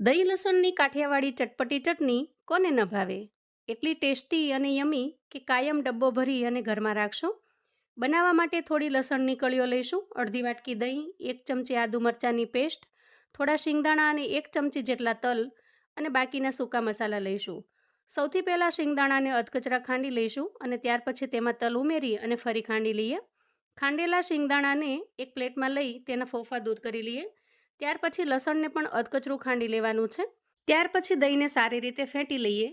દહીં લસણની કાઠિયાવાડી ચટપટી ચટણી કોને ન ભાવે? એટલી ટેસ્ટી અને યમી કે કાયમ ડબ્બો ભરી અને ઘરમાં રાખશો? બનાવવા માટે થોડી લસણની કળીઓ લઈશું. અડધી વાટકી દહીં, એક ચમચી આદુ મરચાંની પેસ્ટ, થોડા શિંગદાણા અને એક ચમચી જેટલા તલ અને બાકીના સૂકા મસાલા લઈશું. સૌથી પહેલાં શિંગદાણાને અધકચરા ખાંડી લઈશું અને ત્યાર પછી તેમાં તલ ઉમેરી અને ફરી ખાંડી લઈએ. ખાંડેલા શિંગદાણાને એક પ્લેટમાં લઈ તેના ફોફા દૂર કરી લઈએ. ત્યાર પછી લસણને પણ અધકચરું ખાંડી લેવાનું છે. ત્યાર પછી દહીંને સારી રીતે ફેંટી લઈએ.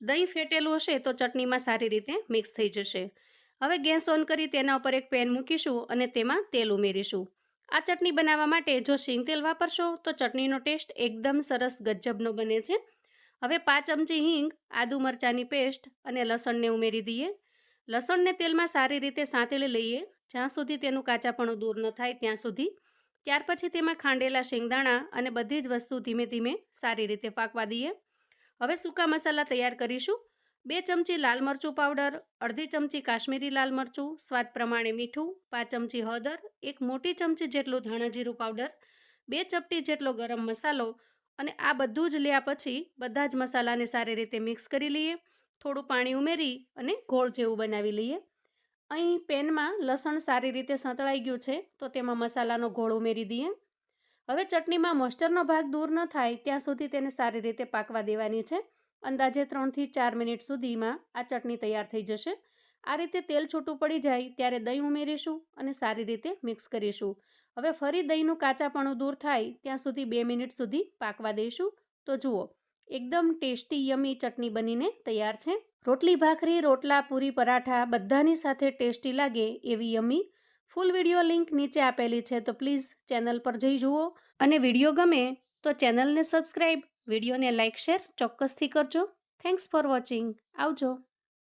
દહીં ફેટેલું હશે તો ચટણીમાં સારી રીતે મિક્સ થઈ જશે. હવે ગેસ ઓન કરી તેના ઉપર એક પેન મૂકીશું અને તેમાં તેલ ઉમેરીશું. આ ચટણી બનાવવા માટે જો શીંગ તેલ વાપરશો તો ચટણીનો ટેસ્ટ એકદમ સરસ ગજબનો બને છે. હવે પાંચ ચમચી હિંગ, આદુ મરચાંની પેસ્ટ અને લસણને ઉમેરી દઈએ. લસણને તેલમાં સારી રીતે સાંતળી લઈએ. જ્યાં સુધી તેનું કાચાપણું દૂર ન થાય ત્યાં સુધી ત્યાર પછી તેમાં ખાંડેલા શેંગદાણા અને બધી જ વસ્તુ ધીમે ધીમે સારી રીતે પાકવા દઈએ. હવે સૂકા મસાલા તૈયાર કરીશું. બે ચમચી લાલ મરચું પાવડર, અડધી ચમચી કાશ્મીરી લાલ મરચું, સ્વાદ પ્રમાણે મીઠું, પાંચ ચમચી હળદર, એક મોટી ચમચી જેટલું ધાણાજીરું પાવડર, બે ચપટી જેટલો ગરમ મસાલો અને આ બધું જ લ્યા પછી બધા જ મસાલાને સારી રીતે મિક્સ કરી લઈએ. થોડું પાણી ઉમેરી અને ગોળ જેવું બનાવી લઈએ. અહીં પેનમાં લસણ સારી રીતે સંતળાઈ ગયું છે, તો તેમાં મસાલાનો ઘોળ ઉમેરી દઈએ. હવે ચટણીમાં મોસ્ટરનો ભાગ દૂર ન થાય, ત્યાં સુધી તેને સારી રીતે પાકવા દેવાની છે. અંદાજે ત્રણથી ચાર મિનિટ સુધીમાં આ ચટણી તૈયાર થઈ જશે. આ રીતે તેલ છૂટું પડી જાય, ત્યારે દહીં ઉમેરીશું અને સારી રીતે મિક્સ કરીશું. હવે ફરી દહીંનું કાચાપણું દૂર થાય, ત્યાં સુધી બે મિનિટ સુધી પાકવા દઈશું. તો જુઓ, એકદમ ટેસ્ટી, યમી ચટણી બનીને તૈયાર છે. રોટલી ભાખરી, રોટલા, પૂરી, પરાઠા બધાની સાથે ટેસ્ટી લાગે એવી યમી. ફૂલ વીડિયો લિંક નીચે આપેલી છે, તો પ્લીઝ ચેનલ પર જઈ જુઓ. અને વીડિયો ગમે તો ચેનલને સબસ્ક્રાઈબ વિડીયોને લાઇક, શેર ચોક્કસથી કરજો. Thanks for watching. આવજો.